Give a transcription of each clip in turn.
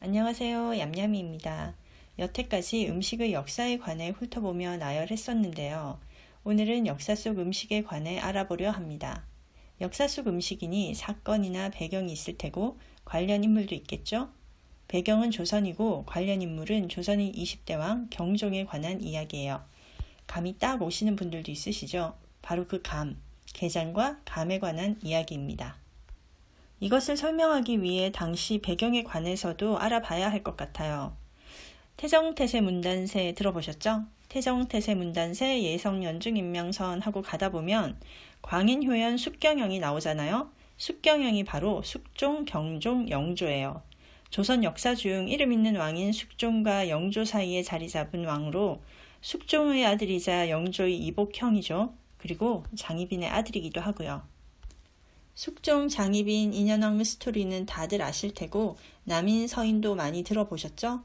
안녕하세요. 얌얌이입니다. 여태까지 음식의 역사에 관해 훑어보며 나열했었는데요. 오늘은 역사 속 음식에 관해 알아보려 합니다. 역사 속 음식이니 사건이나 배경이 있을 테고 관련 인물도 있겠죠? 배경은 조선이고 관련 인물은 조선의 20대 왕 경종에 관한 이야기예요. 감이 딱 오시는 분들도 있으시죠? 바로 그 감, 게장과 감에 관한 이야기입니다. 이것을 설명하기 위해 당시 배경에 관해서도 알아봐야 할 것 같아요. 태정태세 문단세 들어보셨죠? 태정태세 문단세 예성연중 임명선 하고 가다 보면 광인효연 숙경영이 나오잖아요. 숙경영이 바로 숙종, 경종, 영조예요. 조선 역사 중 이름 있는 왕인 숙종과 영조 사이에 자리 잡은 왕으로 숙종의 아들이자 영조의 이복형이죠. 그리고 장희빈의 아들이기도 하고요. 숙종, 장희빈, 인현왕후 스토리는 다들 아실 테고 남인, 서인도 많이 들어보셨죠?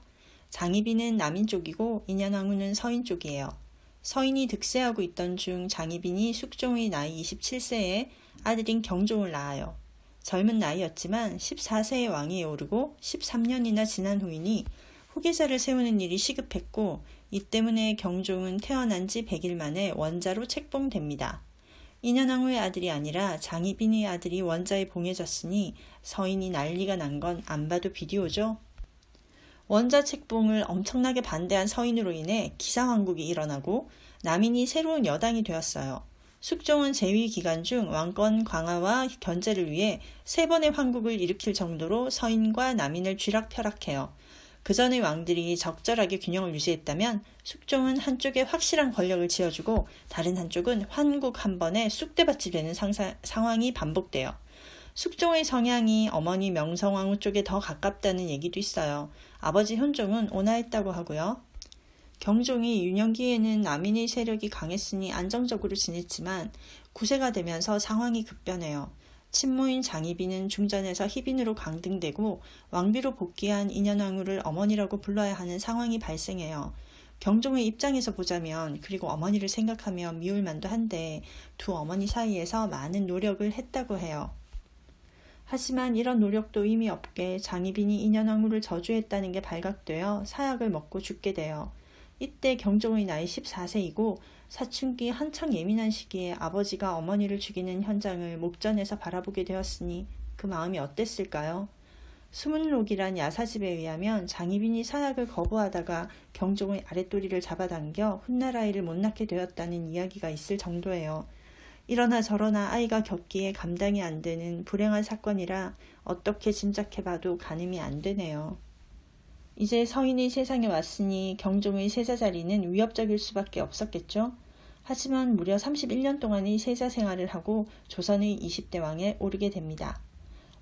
장희빈은 남인 쪽이고 인현왕후는 서인 쪽이에요. 서인이 득세하고 있던 중 장희빈이 숙종의 나이 27세에 아들인 경종을 낳아요. 젊은 나이였지만 14세의 왕위에 오르고 13년이나 지난 후이니 후계자를 세우는 일이 시급했고 이 때문에 경종은 태어난 지 100일 만에 원자로 책봉됩니다. 인현왕후의 아들이 아니라 장희빈의 아들이 원자에 봉해졌으니 서인이 난리가 난 건 안 봐도 비디오죠. 원자 책봉을 엄청나게 반대한 서인으로 인해 기사왕국이 일어나고 남인이 새로운 여당이 되었어요. 숙종은 재위 기간 중 왕권 강화와 견제를 위해 세 번의 황국을 일으킬 정도로 서인과 남인을 쥐락펴락해요. 그 전의 왕들이 적절하게 균형을 유지했다면 숙종은 한쪽에 확실한 권력을 쥐어주고 다른 한쪽은 환국 한 번에 쑥대밭이 되는 상사, 상황이 반복돼요. 숙종의 성향이 어머니 명성왕후 쪽에 더 가깝다는 얘기도 있어요. 아버지 현종은 온화했다고 하고요. 경종이 유년기에는 남인의 세력이 강했으니 안정적으로 지냈지만 구세가 되면서 상황이 급변해요. 친모인 장희빈은 중전에서 희빈으로 강등되고 왕비로 복귀한 인현왕후를 어머니라고 불러야 하는 상황이 발생해요. 경종의 입장에서 보자면 그리고 어머니를 생각하면 미울 만도 한데 두 어머니 사이에서 많은 노력을 했다고 해요. 하지만 이런 노력도 의미 없게 장희빈이 인현왕후를 저주했다는 게 발각되어 사약을 먹고 죽게 돼요. 이때 경종의 나이 14세이고 사춘기 한창 예민한 시기에 아버지가 어머니를 죽이는 현장을 목전에서 바라보게 되었으니 그 마음이 어땠을까요? 수문록이란 야사집에 의하면 장희빈이 사약을 거부하다가 경종의 아랫도리를 잡아당겨 훗날 아이를 못 낳게 되었다는 이야기가 있을 정도예요. 이러나 저러나 아이가 겪기에 감당이 안 되는 불행한 사건이라 어떻게 짐작해봐도 가늠이 안 되네요. 이제 서인이 세상에 왔으니 경종의 세자 자리는 위협적일 수밖에 없었겠죠. 하지만 무려 31년 동안의 세자 생활을 하고 조선의 20대 왕에 오르게 됩니다.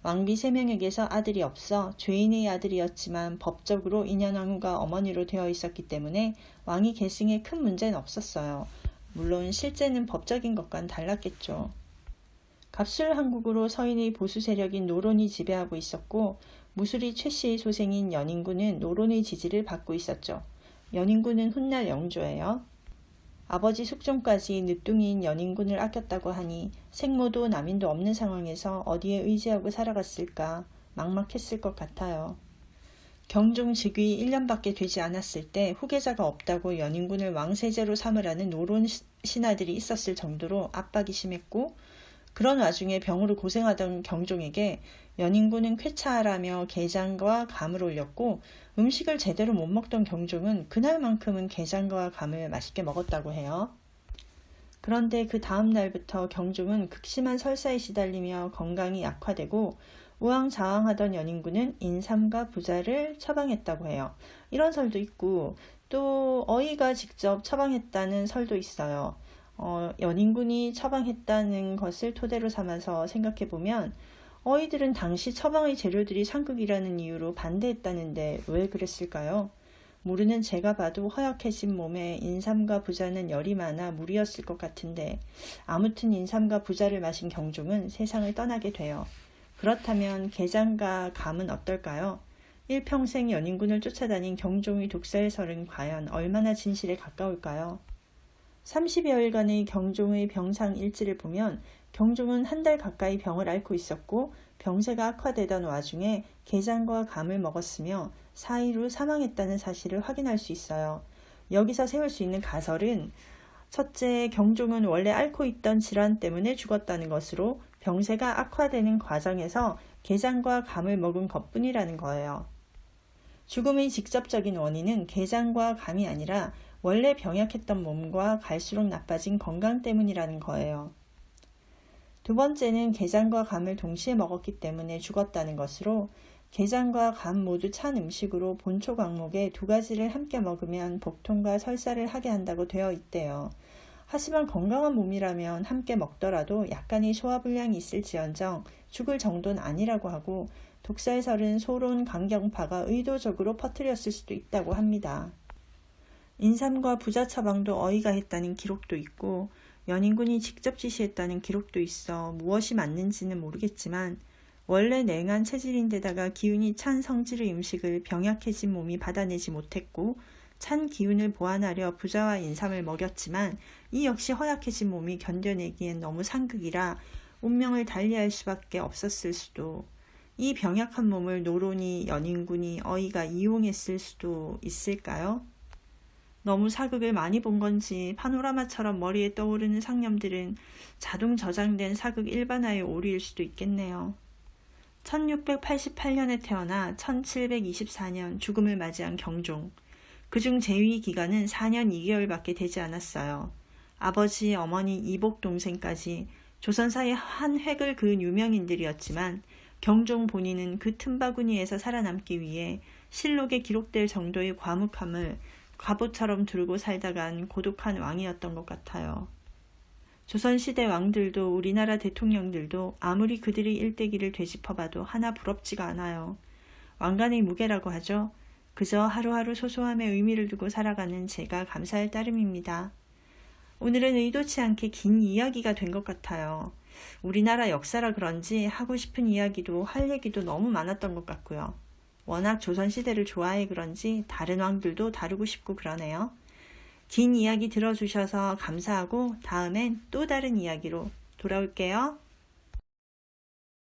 왕비 3명에게서 아들이 없어 죄인의 아들이었지만 법적으로 인현왕후가 어머니로 되어 있었기 때문에 왕위 계승에 큰 문제는 없었어요. 물론 실제는 법적인 것과는 달랐겠죠. 갑술 한국으로 서인의 보수 세력인 노론이 지배하고 있었고 무술이 최 씨의 소생인 연인군은 노론의 지지를 받고 있었죠. 연인군은 훗날 영조예요. 아버지 숙종까지 늦둥이인 연인군을 아꼈다고 하니 생모도 남인도 없는 상황에서 어디에 의지하고 살아갔을까 막막했을 것 같아요. 경종 즉위 1년밖에 되지 않았을 때 후계자가 없다고 연인군을 왕세제로 삼으라는 노론 신하들이 있었을 정도로 압박이 심했고 그런 와중에 병으로 고생하던 경종에게 연인군은 쾌차하라며 게장과 감을 올렸고 음식을 제대로 못 먹던 경종은 그날만큼은 게장과 감을 맛있게 먹었다고 해요. 그런데 그 다음 날부터 경종은 극심한 설사에 시달리며 건강이 약화되고 우왕좌왕하던 연인군은 인삼과 부자를 처방했다고 해요. 이런 설도 있고 또 어이가 직접 처방했다는 설도 있어요. 어, 연인군이 처방했다는 것을 토대로 삼아서 생각해 보면 어이들은 당시 처방의 재료들이 상극이라는 이유로 반대했다는데 왜 그랬을까요? 모르는 제가 봐도 허약해진 몸에 인삼과 부자는 열이 많아 무리였을 것 같은데 아무튼 인삼과 부자를 마신 경종은 세상을 떠나게 돼요. 그렇다면 게장과 감은 어떨까요? 일평생 연인군을 쫓아다닌 경종의 독사의 설은 과연 얼마나 진실에 가까울까요? 30여일간의 경종의 병상 일지를 보면 경종은 한 달 가까이 병을 앓고 있었고 병세가 악화되던 와중에 게장과 감을 먹었으며 4일 후 사망했다는 사실을 확인할 수 있어요. 여기서 세울 수 있는 가설은 첫째, 경종은 원래 앓고 있던 질환 때문에 죽었다는 것으로 병세가 악화되는 과정에서 게장과 감을 먹은 것뿐이라는 거예요. 죽음의 직접적인 원인은 게장과 감이 아니라 원래 병약했던 몸과 갈수록 나빠진 건강 때문이라는 거예요. 두 번째는 게장과 감을 동시에 먹었기 때문에 죽었다는 것으로 게장과 감 모두 찬 음식으로 본초 광목에 두 가지를 함께 먹으면 복통과 설사를 하게 한다고 되어 있대요. 하지만 건강한 몸이라면 함께 먹더라도 약간의 소화불량이 있을지언정 죽을 정도는 아니라고 하고 독살설은 소론 강경파가 의도적으로 퍼뜨렸을 수도 있다고 합니다. 인삼과 부자 처방도 어이가 했다는 기록도 있고 연인군이 직접 지시했다는 기록도 있어 무엇이 맞는지는 모르겠지만 원래 냉한 체질인데다가 기운이 찬 성질의 음식을 병약해진 몸이 받아내지 못했고 찬 기운을 보완하려 부자와 인삼을 먹였지만 이 역시 허약해진 몸이 견뎌내기엔 너무 상극이라 운명을 달리할 수밖에 없었을 수도 이 병약한 몸을 노론이 연인군이 어이가 이용했을 수도 있을까요? 너무 사극을 많이 본 건지 파노라마처럼 머리에 떠오르는 상념들은 자동 저장된 사극 일반화의 오류일 수도 있겠네요. 1688년에 태어나 1724년 죽음을 맞이한 경종. 그중 재위 기간은 4년 2개월밖에 되지 않았어요. 아버지, 어머니, 이복 동생까지 조선사의 한 획을 그은 유명인들이었지만 경종 본인은 그 틈바구니에서 살아남기 위해 실록에 기록될 정도의 과묵함을 갑옷처럼 두르고 살다간 고독한 왕이었던 것 같아요. 조선시대 왕들도 우리나라 대통령들도 아무리 그들의 일대기를 되짚어봐도 하나 부럽지가 않아요. 왕관의 무게라고 하죠. 그저 하루하루 소소함에 의미를 두고 살아가는 제가 감사할 따름입니다. 오늘은 의도치 않게 긴 이야기가 된 것 같아요. 우리나라 역사라 그런지 하고 싶은 이야기도 할 얘기도 너무 많았던 것 같고요. 워낙 조선시대를 좋아해 그런지 다른 왕들도 다루고 싶고 그러네요. 긴 이야기 들어주셔서 감사하고 다음엔 또 다른 이야기로 돌아올게요.